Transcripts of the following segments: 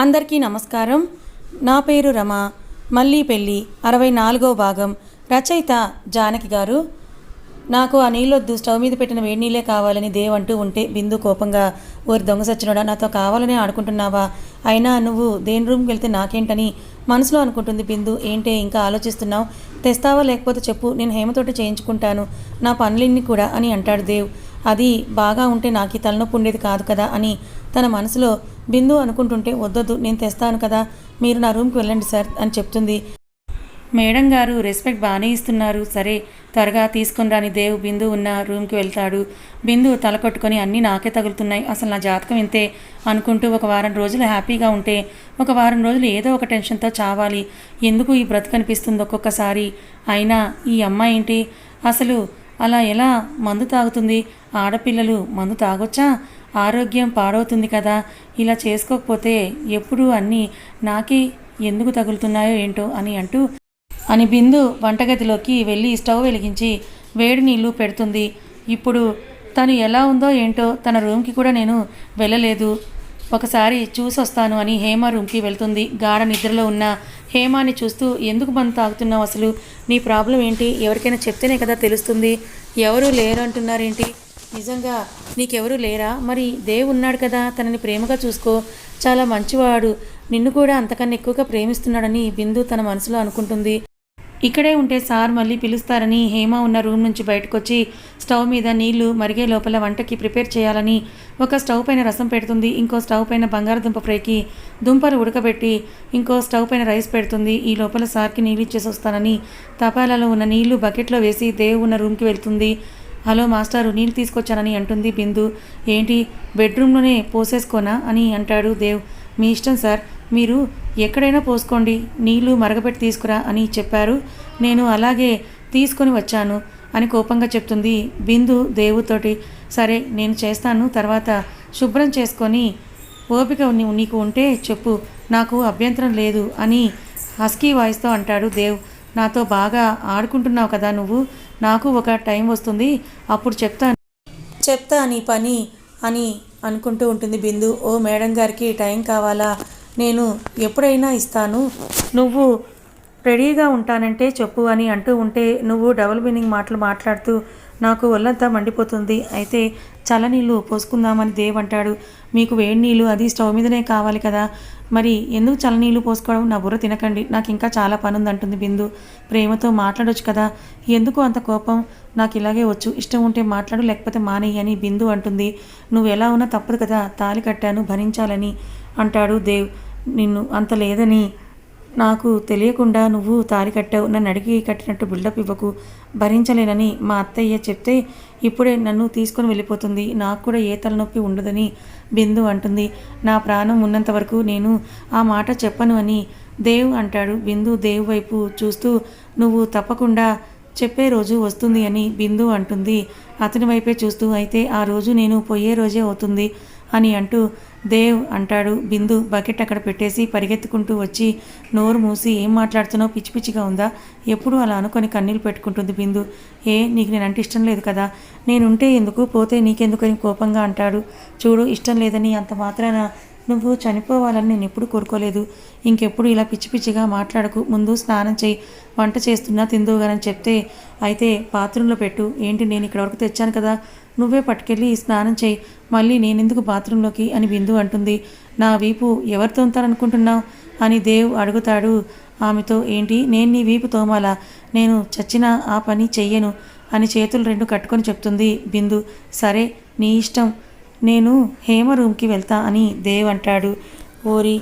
అందరికీ నమస్కారం. నా పేరు రమ. మళ్ళీ పెళ్ళి అరవై నాలుగో భాగం. రచయిత జానకి గారు. నాకు ఆ నీళ్ళొద్దు స్టవ్ మీద పెట్టిన వేడి నీళ్ళే కావాలని దేవ్ అంటూ ఉంటే బిందు కోపంగా ఓరి దొంగ సచ్చినోడా నాతో కావాలనే ఆడుకుంటున్నావా? అయినా నువ్వు దేని రూమ్కి వెళ్తే నాకేంటని మనసులో అనుకుంటుంది బిందు ఏంటే ఇంకా ఆలోచిస్తున్నావు? తెస్తావా లేకపోతే చెప్పు నేను హేమతోటి చేయించుకుంటాను. నా పనులన్నీ కూడా అని అంటాడు దేవ్. అది బాగా ఉంటే నాకు ఈ తలనొప్పి ఉండేది కాదు కదా అని తన మనసులో బిందు అనుకుంటుంటే వద్దొద్దు నేను తెస్తాను కదా మీరు నా రూమ్కి వెళ్ళండి సార్ అని చెప్తుంది. మేడం గారు రెస్పెక్ట్ బాగానే ఇస్తున్నారు. సరే త్వరగా తీసుకుని రాని దేవ్ బిందు ఉన్న రూమ్కి వెళ్తాడు. బిందు తల కొట్టుకొని అన్నీ నాకే తగులుతున్నాయి. అసలు నా జాతకం ఇంతే అనుకుంటూ ఒక వారం రోజులు హ్యాపీగా ఉంటే ఒక వారం రోజులు ఏదో ఒక టెన్షన్తో చావాలి. ఎందుకు ఈ బ్రతకనిపిస్తుంది ఒక్కొక్కసారి? అయినా ఈ అమ్మాయి ఏంటి? అసలు అలా ఎలా మందు తాగుతుంది? ఆడపిల్లలు మందు తాగొచ్చా? ఆరోగ్యం పాడవుతుంది కదా. ఇలా చేసుకోకపోతే ఎప్పుడు అన్నీ నాకే ఎందుకు తగులుతున్నాయో ఏంటో అని అంటూ అని బిందు వంటగదిలోకి వెళ్ళి స్టవ్ వెలిగించి వేడి నీళ్ళు పెడుతుంది. ఇప్పుడు తను ఎలా ఉందో ఏంటో తన రూమ్కి కూడా నేను వెళ్ళలేదు. ఒకసారి చూసొస్తాను అని హేమ రూమ్కి వెళ్తుంది. గాఢ నిద్రలో ఉన్న హేమాని చూస్తూ ఎందుకు బంద్ తాగుతున్నావు అసలు? నీ ప్రాబ్లం ఏంటి? ఎవరికైనా చెప్తేనే కదా తెలుస్తుంది. ఎవరు లేరు అంటున్నారేంటి నిజంగా నీకెవరు లేరా? మరి దేవ్ ఉన్నాడు కదా తనని ప్రేమగా చూసుకో. చాలా మంచివాడు. నిన్ను కూడా అంతకన్నా ఎక్కువగా ప్రేమిస్తున్నాడని బిందు తన మనసులో అనుకుంటుంది. ఇక్కడే ఉంటే సార్ మళ్ళీ పిలుస్తారని హేమ ఉన్న రూమ్ నుంచి బయటకొచ్చి స్టవ్ మీద నీళ్ళు మరిగే లోపల వంటకి ప్రిపేర్ చేయాలని ఒక స్టవ్ పైన రసం పెడుతుంది ఇంకో స్టవ్ పైన బంగారదుంప ఫ్రైకి దుంపలు ఉడకబెట్టి ఇంకో స్టవ్ పైన రైస్ పెడుతుంది ఈ లోపల సార్కి నీళ్ళు ఇచ్చేసి వస్తానని తపాలాలో ఉన్న నీళ్ళు బకెట్లో వేసి దేవ్ ఉన్న రూమ్కి వెళ్తుంది. హలో మాస్టారు నీళ్ళు తీసుకొచ్చానని అంటుంది బిందు. ఏంటి బెడ్రూమ్లోనే పోసేసుకోనా అని అంటాడు దేవ్. మీ ఇష్టం సార్ మీరు ఎక్కడైనా పోసుకోండి నీళ్ళు మరగపెట్టి తీసుకురా అని చెప్పారు. నేను అలాగే తీసుకొని వచ్చాను అని కోపంగా చెప్తుంది బిందు దేవుతోటి సరే నేను చేస్తాను తర్వాత శుభ్రం చేసుకొని ఓపిక నీకు ఉంటే చెప్పు నాకు అభ్యంతరం లేదు అని హస్కీ వాయిస్తో అంటాడు దేవ్. నాతో బాగా ఆడుకుంటున్నావు కదా నువ్వు నాకు ఒక టైం వస్తుంది అప్పుడు చెప్తాను. చెప్తా నీ పని అని అనుకుంటూ ఉంటుంది బిందు. ఓ మేడం గారికి టైం కావాలా? నేను ఎప్పుడైనా ఇస్తాను. నువ్వు రెడీగా ఉంటానంటే చెప్పు అని అంటూ ఉంటే నువ్వు డబుల్ మీనింగ్ మాటలు మాట్లాడుతూ నాకు ఒళ్ళంతా మండిపోతుంది. అయితే చల్లనీళ్ళు పోసుకుందామని దేవ్ అంటాడు. మీకు వేడి నీళ్ళు అది స్టవ్ మీదనే కావాలి కదా. మరి ఎందుకు చల్లనీళ్ళు పోసుకోవడం? నా బుర్ర తినకండి. నాకు ఇంకా చాలా పని ఉందంటుంది బిందు. ప్రేమతో మాట్లాడొచ్చు కదా. ఎందుకు అంత కోపం? నాకు ఇలాగే వచ్చు. ఇష్టం ఉంటే మాట్లాడు లేకపోతే మానేయి అని బిందు అంటుంది. నువ్వు ఎలా ఉన్నా తప్పదు కదా. తాలి కట్టాను భరించాలని అంటాడు దేవ్. నిన్ను అంత లేదని నాకు తెలియకుండా నువ్వు తారి కట్టావు. నన్ను అడిగి కట్టినట్టు బిల్డప్ ఇవ్వకు. భరించలేనని మా అత్తయ్య చెప్తే ఇప్పుడే నన్ను తీసుకొని వెళ్ళిపోతుంది. నాకు కూడా ఏ తలనొప్పి ఉండదని బిందు అంటుంది. నా ప్రాణం ఉన్నంత వరకు నేను ఆ మాట చెప్పను అని దేవ్ అంటాడు. బిందు దేవ్ వైపు చూస్తూ నువ్వు తప్పకుండా చెప్పే రోజు వస్తుంది అని బిందు అంటుంది. అతని వైపే చూస్తూ అయితే ఆ రోజు నేను పోయే రోజే అవుతుంది. అని అంటూ దేవ్ అంటాడు. బిందు బకెట్ అక్కడ పెట్టేసి పరిగెత్తుకుంటూ వచ్చి నోరు మూసి ఏం మాట్లాడుతున్నావు? పిచ్చి పిచ్చిగా ఉందా? ఎప్పుడు అలా అనుకొని కన్నీళ్ళు పెట్టుకుంటుంది బిందు. ఏ నీకు నేనంటే ఇష్టం లేదు కదా? నేనుంటే ఎందుకు? పోతే నీకెందుకని కోపంగా అంటాడు. చూడు ఇష్టం లేదని అంత మాత్రాన నువ్వు చనిపోవాలని నేను ఎప్పుడు కోరుకోలేదు. ఇంకెప్పుడు ఇలా పిచ్చి పిచ్చిగా మాట్లాడకు. ముందు స్నానం చేయి. వంట చేస్తున్నా తిందువుగానని చెప్తే అయితే బాత్రూంలో పెట్టు. ఏంటి నేను ఇక్కడ వరకు తెచ్చాను కదా? నువ్వే పట్టుకెళ్ళి స్నానం చేయి. మళ్ళీ నేనెందుకు బాత్రూంలోకి? అని బిందు అంటుంది. నా వీపు ఎవరు తోముతారనుకుంటున్నావు అని దేవ్ అడుగుతాడు. ఆమెతో ఏంటి? నేను నీ వీపు తోమాలా? నేను చచ్చినా ఆ పని చెయ్యను అని చేతులు రెండు కట్టుకొని చెప్తుంది బిందు. సరే నీ ఇష్టం. నేను హేమ రూమ్కి వెళ్తా అని దేవ్ అంటాడు. ఓరి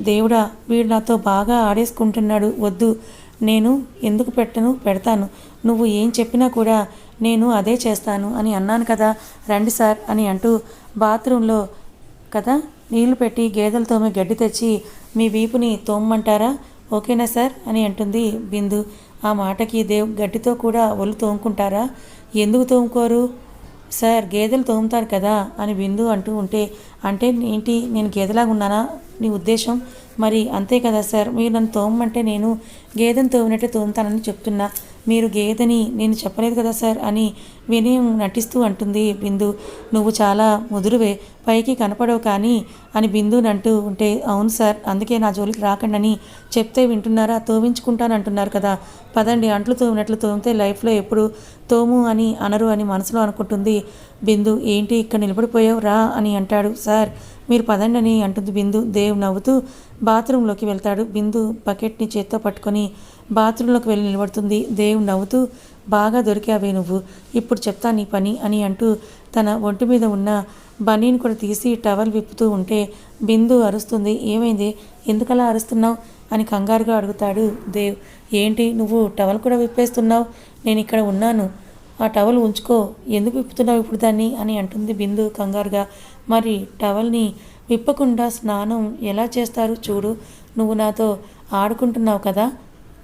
దేవుడా వీడు నాతో బాగా ఆడేసుకుంటున్నాడు. వద్దు. నేను ఎందుకు పెట్టను? పెడతాను. నువ్వు ఏం చెప్పినా కూడా నేను అదే చేస్తాను అని అన్నాను కదా రండి సార్ అని అంటూ బాత్రూంలో కదా నీళ్ళు పెట్టి గేదెలు తోమే గడ్డి తెచ్చి మీ వీపుని తోమ్మంటారా? ఓకేనా సార్ అని అంటుంది బిందు. ఆ మాటకి దేవ్ గడ్డితో కూడా ఒళ్ళు తోముకుంటారా? ఎందుకు తోముకోరు? సార్ గేదెలు తోముతారు కదా అని బిందు అంటూ ఉంటే అంటే ఏంటి నేను గేదెలాగా ఉన్నానా? నీ ఉద్దేశం? మరి అంతే కదా సార్ మీరు నన్ను తోమమంటే నేను గేదెను తోమినట్టే తోముతానని చెప్తున్నా. మీరు గేదని నేను చెప్పలేదు కదా సార్ అని వినయం నటిస్తూ అంటుంది బిందు. నువ్వు చాలా ముదురువే పైకి కనపడవు కానీ అని బిందుని అంటూ ఉంటే అవును సార్ అందుకే నా జోలికి రాకండని చెప్తే వింటున్నారా? తోమించుకుంటానంటున్నారు కదా. పదండి అంట్లు తోమినట్లు తోమితే లైఫ్లో ఎప్పుడు తోము అని అనరు అని మనసులో అనుకుంటుంది బిందు. ఏంటి ఇక్కడ నిలబడిపోయావు? రా అని అంటాడు. సార్ మీరు పదండి అని అంటుంది బిందు. దేవ్ నవ్వుతూ బాత్రూంలోకి వెళ్తాడు. బిందు బకెట్ని చేత్తో పట్టుకొని బాత్రూంలోకి వెళ్ళి నిలబడుతుంది. దేవుడు నవ్వుతూ బాగా దొరికావే నువ్వు. ఇప్పుడు చెప్తా నీ పని అని అంటూ తన ఒంటి మీద ఉన్న బనీని కూడా తీసి టవల్ విప్పుతూ ఉంటే బిందు అరుస్తుంది. ఏమైంది? ఎందుకలా అరుస్తున్నావు? అని కంగారుగా అడుగుతాడు దేవ్. ఏంటి? నువ్వు టవల్ కూడా విప్పేస్తున్నావు? నేను ఇక్కడ ఉన్నాను. ఆ టవల్ ఉంచుకో. ఎందుకు విప్పుతున్నావు ఇప్పుడు దాన్ని? అని అంటుంది బిందు కంగారుగా. మరి టవల్ని విప్పకుండా స్నానం ఎలా చేస్తారు? చూడు. నువ్వు నాతో ఆడుకుంటున్నావు కదా.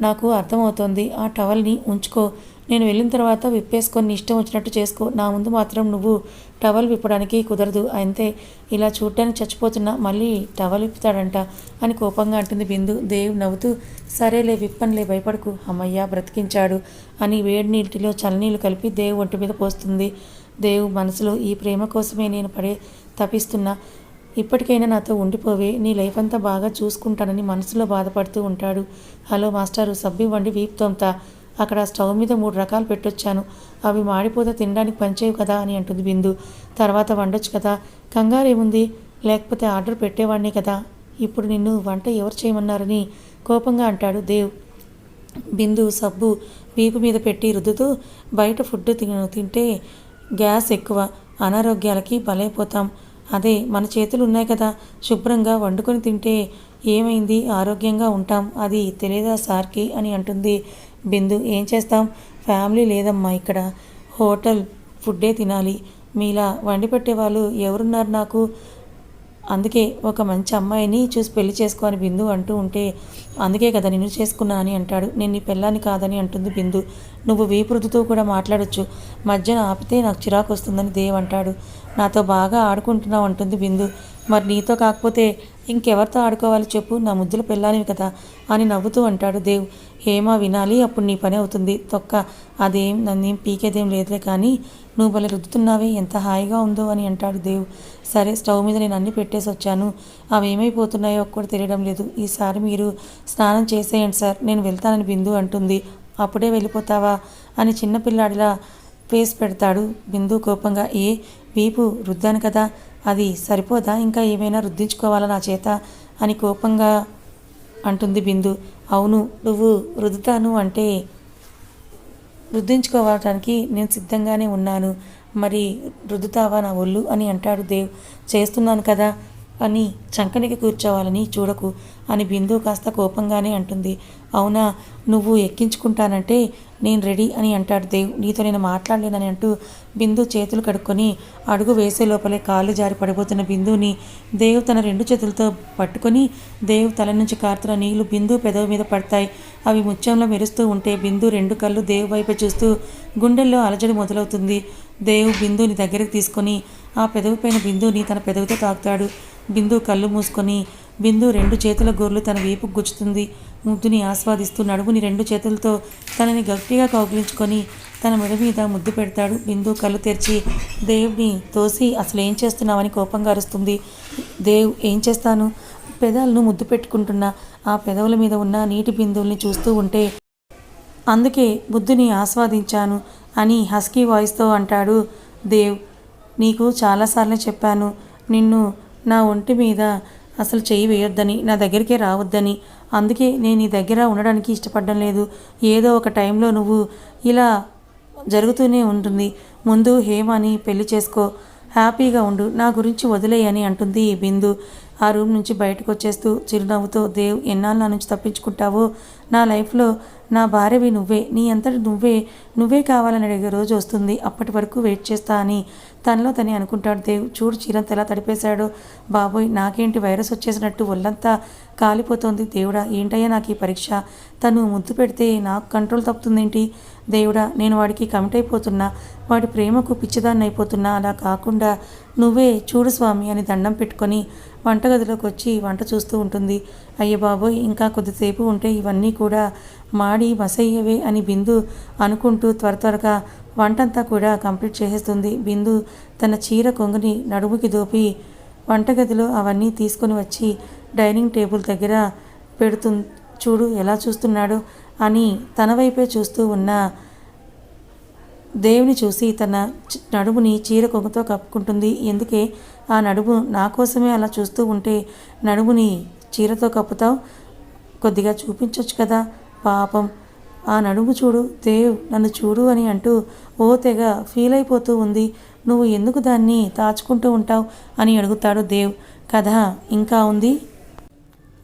నాకు అర్థమవుతోంది. ఆ టవల్ని ఉంచుకో. నేను వెళ్ళిన తర్వాత విప్పేసుకొని నీ ఇష్టం వచ్చినట్టు చేసుకో. నా ముందు మాత్రం నువ్వు టవల్ విప్పడానికి కుదరదు. అంతే. ఇలా చూడటానికి చచ్చిపోతున్నా మళ్ళీ టవల్ విప్పుతాడంట అని కోపంగా అంటుంది బిందు. దేవ్ నవ్వుతూ సరేలే విప్పనిలే భయపడకు. అమ్మయ్య బ్రతికించాడు అని వేడి నీటిలో చల్లనీళ్ళు కలిపి దేవ్ ఒంటి మీద పోస్తుంది. దేవ్ మనసులో ఈ ప్రేమ కోసమే నేను పడే తపిస్తున్నా. ఇప్పటికైనా నాతో ఉండిపోవే నీ లైఫ్ అంతా బాగా చూసుకుంటానని మనసులో బాధపడుతూ ఉంటాడు. హలో మాస్టారు సబ్బు ఇవ్వండి వీప్ తోమ్తా. అక్కడ స్టవ్ మీద మూడు రకాలు పెట్టొచ్చాను. అవి మాడిపోతే తినడానికి పనిచేయవు కదా అని అంటుంది బిందు. తర్వాత వండొచ్చు కదా. కంగారు ఏముంది? లేకపోతే ఆర్డర్ పెట్టేవాడిని కదా. ఇప్పుడు నిన్ను వంట ఎవరు చేయమన్నారని కోపంగా అంటాడు దేవ్. బిందు సబ్బు వీపు మీద పెట్టి రుద్దుతూ బయట ఫుడ్ తింటే గ్యాస్ ఎక్కువ. అనారోగ్యాలకి బలైపోతాం. అదే మన చేతులు ఉన్నాయి కదా శుభ్రంగా వండుకొని తింటే ఏమైంది? ఆరోగ్యంగా ఉంటాం. అది తెలియదా సార్కి? అని అంటుంది. బిందు ఏం చేస్తాం? ఫ్యామిలీ లేదమ్మా ఇక్కడ. హోటల్ ఫుడ్డే తినాలి. మీలా వండి పెట్టే వాళ్ళు ఎవరున్నారు నాకు? అందుకే ఒక మంచి అమ్మాయిని చూసి పెళ్ళి చేసుకోని బిందు అంటూ ఉంటే అందుకే కదా నిన్ను చేసుకున్నా అని అంటాడు. నేను నీ పెళ్ళాన్ని కాదని అంటుంది బిందు. నువ్వు వీపురుదుతో కూడా మాట్లాడొచ్చు. మధ్యన ఆపితే నాకు చిరాకు వస్తుందని దేవ్ అంటాడు. నాతో బాగా ఆడుకుంటున్నావు అంటుంది బిందు. మరి నీతో కాకపోతే ఇంకెవరితో ఆడుకోవాలి చెప్పు? నా ముద్దుల పెళ్ళానివి కదా అని నవ్వుతూ అంటాడు దేవ్. హేమ వినాలి అప్పుడు నీ పని అవుతుంది. తొక్క అదేం నన్నేం పీకేదేం లేదులే కానీ నువ్వు భలే రుద్దుతున్నావే ఎంత హాయిగా ఉందో అని అంటాడు దేవ్. సరే స్టవ్ మీద నేను అన్ని పెట్టేసి వచ్చాను. అవి ఏమైపోతున్నాయో ఒక్కటి తెలియడం లేదు. ఈసారి మీరు స్నానం చేసేయండి సార్. నేను వెళ్తానని బిందు అంటుంది. అప్పుడే వెళ్ళిపోతావా? అని చిన్నపిల్లాడిలా ఫేస్ పెడతాడు బిందు కోపంగా. ఏ వీపు రుద్దాను కదా. అది సరిపోదా? ఇంకా ఏమైనా రుద్దించుకోవాలా నా చేత? అని కోపంగా అంటుంది బిందు. అవును నువ్వు రుద్దుతాను అంటే రుద్దించుకోవటానికి నేను సిద్ధంగానే ఉన్నాను. మరి రుద్దుతావా నా ఒళ్ళు అని అంటాడు దేవ్. చేస్తున్నాను కదా అని చంకనికి కూర్చోవాలని చూడకు అని బిందు కాస్త కోపంగానే అంటుంది. అవునా నువ్వు ఎక్కించుకుంటానంటే నేను రెడీ అని అంటాడు దేవ్. నీతో నేను మాట్లాడలేనని అంటూ బిందు చేతులు కడుక్కొని అడుగు వేసే లోపలే కాళ్ళు జారి పడిపోతున్న బిందుని దేవ్ తన రెండు చేతులతో పట్టుకొని దేవ్ తల నుంచి కారుతున్న నీళ్ళు బిందు పెదవి మీద పడతాయి. అవి ముత్యంలో మెరుస్తూ ఉంటే బిందు రెండు కళ్ళు దేవ్ వైపు చూస్తూ గుండెల్లో అలజడి మొదలవుతుంది. దేవ్ బిందుని దగ్గరికి తీసుకొని ఆ పెదవి పైన బిందుని తన పెదవితో తాకుతాడు. బిందు కళ్ళు మూసుకొని బిందు రెండు చేతుల గోర్లు తన వీపుకు గుచ్చుతుంది. ముద్దుని ఆస్వాదిస్తూ నడుముని రెండు చేతులతో తనని గట్టిగా కౌగిలించుకొని తన మెడ మీద ముద్దు పెడతాడు. బిందు కళ్ళు తెరిచి దేవుని తోసి అసలు ఏం చేస్తున్నావని కోపంగా అరుస్తుంది. దేవ్ ఏం చేస్తాను? పెదాలను ముద్దు పెట్టుకుంటున్నా. ఆ పెదవుల మీద ఉన్న నీటి బిందువుల్ని చూస్తూ ఉంటే అందుకే బుద్ధుని ఆస్వాదించాను అని హస్కీ వాయిస్తో అంటాడు దేవ్. నీకు చాలాసార్లు చెప్పాను. నిన్ను నా ఒంటి మీద అసలు చేయి వేయొద్దని నా దగ్గరికే రావద్దని. అందుకే నేను నీ దగ్గర ఉండడానికి ఇష్టపడడం లేదు. ఏదో ఒక టైంలో నువ్వు ఇలా జరుగుతూనే ఉంటుంది. ముందు హేమని పెళ్ళి చేసుకో. హ్యాపీగా ఉండు. నా గురించి వదిలేయని అంటుంది ఈ బిందు. ఆ రూమ్ నుంచి బయటకు వచ్చేస్తూ చిరునవ్వుతో దేవ్ ఎన్నాళ్ళు నా నుంచి తప్పించుకుంటావో? నా లైఫ్లో నా భార్యవి నువ్వే. నీ అంతటి నువ్వే. నువ్వే కావాలని అడిగే రోజు వస్తుంది. అప్పటి వరకు వెయిట్ చేస్తా అని తనలో తనే అనుకుంటాడు. దేవ్ చూడు చీరంత ఎలా తడిపేశాడో. బాబోయ్ నాకేంటి వైరస్ వచ్చేసినట్టు ఒళ్ళంతా కాలిపోతోంది. దేవుడా ఏంటయ్యా నాకు ఈ పరీక్ష? తను ముద్దు పెడితే నాకు కంట్రోల్ తప్పుతుందేంటి? దేవుడా నేను వాడికి కమిట్ అయిపోతున్నా వాడి ప్రేమకు పిచ్చిదాన్ని అయిపోతున్నా అలా కాకుండా నువ్వే చూడు స్వామి అని దండం పెట్టుకొని వంటగదిలోకి వచ్చి వంట చూస్తూ ఉంటుంది. అయ్య బాబోయ్ ఇంకా కొద్దిసేపు ఉంటే ఇవన్నీ కూడా మాడి మసయ్యవే అని బిందు అనుకుంటూ త్వర త్వరగా వంటంతా కూడా కంప్లీట్ చేసేస్తుంది. బిందు తన చీర కొంగుని నడుముకి దోపి వంటగదిలో అవన్నీ తీసుకొని వచ్చి డైనింగ్ టేబుల్ దగ్గర పెడుతు చూడు ఎలా చూస్తున్నాడు? అని తన వైపే చూస్తూ ఉన్న దేవుని చూసి తన నడుముని చీర కొంగుతో కప్పుకుంటుంది. ఎందుకే? ఆ నడుము నా కోసమే అలా చూస్తూ ఉంటే నడుముని చీరతో కప్పుతావు? కొద్దిగా చూపించవచ్చు కదా. పాపం. ఆ నడుము చూడు. దేవ్ నన్ను చూడు అని అంటూ ఓ తెగ ఫీల్ అయిపోతూ ఉంది. నువ్వు ఎందుకు దాన్ని దాచుకుంటూ ఉంటావు? అని అడుగుతాడు దేవ్. కథ ఇంకా ఉంది.